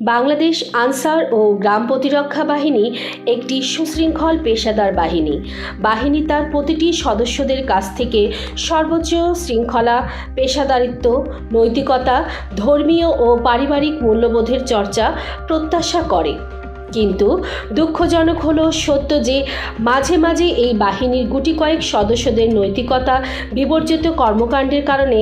বাংলাদেশ আনসার ও গ্রাম প্রতিরক্ষা বাহিনী একটি সুশৃঙ্খল পেশাদার বাহিনী। বাহিনী তার প্রতিটি সদস্যদের কাছ থেকে সর্বোচ্চ শৃঙ্খলা, পেশাদারিত্ব, নৈতিকতা, ধর্মীয় ও পারিবারিক মূল্যবোধের চর্চা প্রত্যাশা করে। কিন্তু দুঃখজনক হলো সত্য যে মাঝে মাঝে এই বাহিনীর গুটি কয়েক সদস্যদের নৈতিকতা, বিবর্জিত কর্মকাণ্ডের কারণে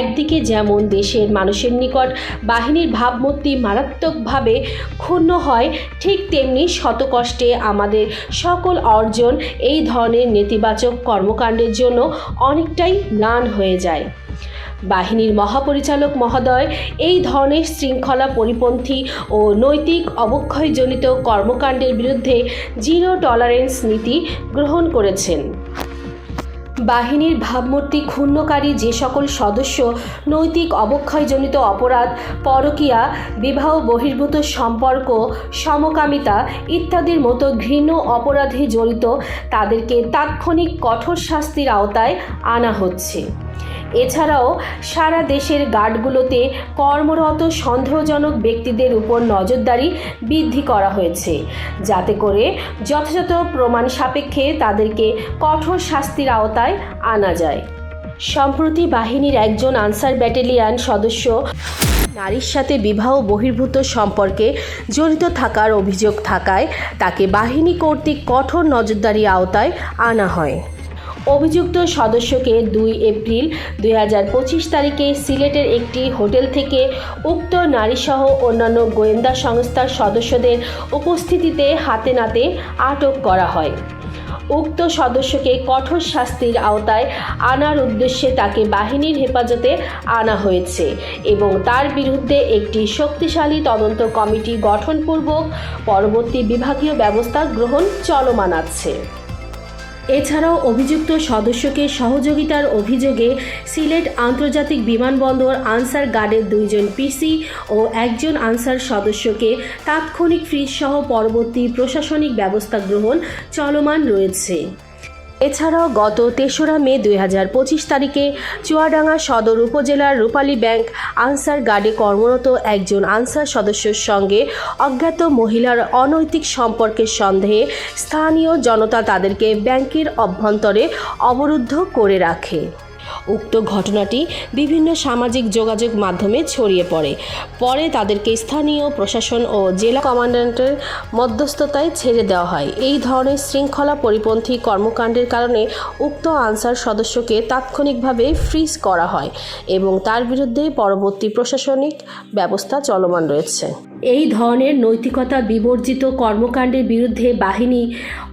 একদিকে যেমন দেশের মানুষের নিকট বাহিনীর ভাবমূর্তি মারাত্মকভাবে ক্ষুণ্ণ হয়, ঠিক তেমনি শতকষ্টে আমাদের সকল অর্জন এই ধরনের নেতিবাচক কর্মকাণ্ডের জন্য অনেকটাই ম্লান হয়ে যায়। বাহিনীর মহাপরিচালক মহোদয়, এই ধরনের শৃঙ্খলা পরিপন্থী ও নৈতিক অবক্ষয়জনিত কর্মকাণ্ডের বিরুদ্ধে জিরো টলারেন্স নীতি গ্রহণ করেছেন। বাহিনীর ভাবমূর্তি ক্ষুণ্ণকারী যে সকল সদস্য নৈতিক অবক্ষয়জনিত অপরাধ, পরকীয়া, বিবাহ বহির্ভূত সম্পর্ক, সমকামিতা ইত্যাদির মতো ঘৃণ্য অপরাধে জড়িত, তাদেরকে তাৎক্ষণিক কঠোর শাস্তির আওতায় আনা হচ্ছে। এছাড়াও সারা দেশের গার্ডগুলোতে কর্মরত সন্দেহজনক ব্যক্তিদের উপর নজরদারি বৃদ্ধি করা হয়েছে, যাতে করে যথাযথ প্রমাণ সাপেক্ষে তাদেরকে কঠোর শাস্তির আওতায় আনা যায়। সম্প্রতি বাহিনীর একজন আনসার ব্যাটালিয়ান সদস্য নারীর সাথে বিবাহ বহির্ভূত সম্পর্কে জড়িত থাকার অভিযোগ থাকায় তাকে বাহিনী কর্তৃক কঠোর নজরদারি আওতায় আনা হয়। অভিযুক্ত সদস্যকে দুই এপ্রিল দুই হাজার পঁচিশ তারিখে সিলেটের একটি হোটেল থেকে উক্ত নারীসহ অন্যান্য গোয়েন্দা সংস্থার সদস্যদের উপস্থিতিতে হাতে নাতে আটক করা হয়। উক্ত সদস্যকে কঠোর শাস্তির আওতায় আনার উদ্দেশ্যে তাকে বাহিনীর হেফাজতে আনা হয়েছে এবং তার বিরুদ্ধে একটি শক্তিশালী তদন্ত কমিটি গঠনপূর্বক পরবর্তী বিভাগীয় ব্যবস্থা গ্রহণ চলমান আছে। এছাড়াও অভিযুক্ত সদস্যকে সহযোগিতার অভিযোগে সিলেট আন্তর্জাতিক বিমানবন্দর আনসার গার্ডের দুইজন পিসি ও একজন আনসার সদস্যকে তাৎক্ষণিক ফ্রিজসহ পরবর্তী প্রশাসনিক ব্যবস্থা গ্রহণ চলমান রয়েছে। এছাড়াও গত তেসরা মে দুই হাজার পঁচিশ তারিখে চুয়াডাঙ্গা সদর উপজেলার রূপালী ব্যাংক আনসার গার্ডে কর্মরত একজন আনসার সদস্যের সঙ্গে অজ্ঞাত মহিলার অনৈতিক সম্পর্কের সন্দেহে স্থানীয় জনতা তাদেরকে ব্যাংকের অভ্যন্তরে অবরুদ্ধ করে রাখে। উক্ত ঘটনাটি বিভিন্ন সামাজিক যোগাযোগ মাধ্যমে ছড়িয়ে পড়ে। পরে তাদেরকে স্থানীয় প্রশাসন ও জেলা কমান্ড্যান্টের মধ্যস্থতায় ছেড়ে দেওয়া হয়। এই ধরনের শৃঙ্খলা পরিপন্থী কর্মকাণ্ডের কারণে উক্ত আনসার সদস্যকে তাৎক্ষণিকভাবে ফ্রিজ করা হয় এবং তার বিরুদ্ধে পরবর্তী প্রশাসনিক ব্যবস্থা চলমান রয়েছে। এই ধরনের নৈতিকতা বিবর্জিত কর্মকাণ্ডের বিরুদ্ধে বাহিনী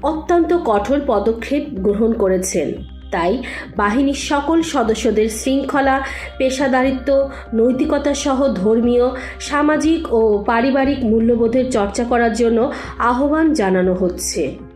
অত্যন্ত কঠোর পদক্ষেপ গ্রহণ করেছেন তাই বাহিনীর সকল সদস্যদের শৃঙ্খলা, পেশাদারিত্ব, নৈতিকতা সহ ধর্মীয়, সামাজিক ও পারিবারিক মূল্যবোধের চর্চা করার জন্য আহ্বান জানানো হচ্ছে।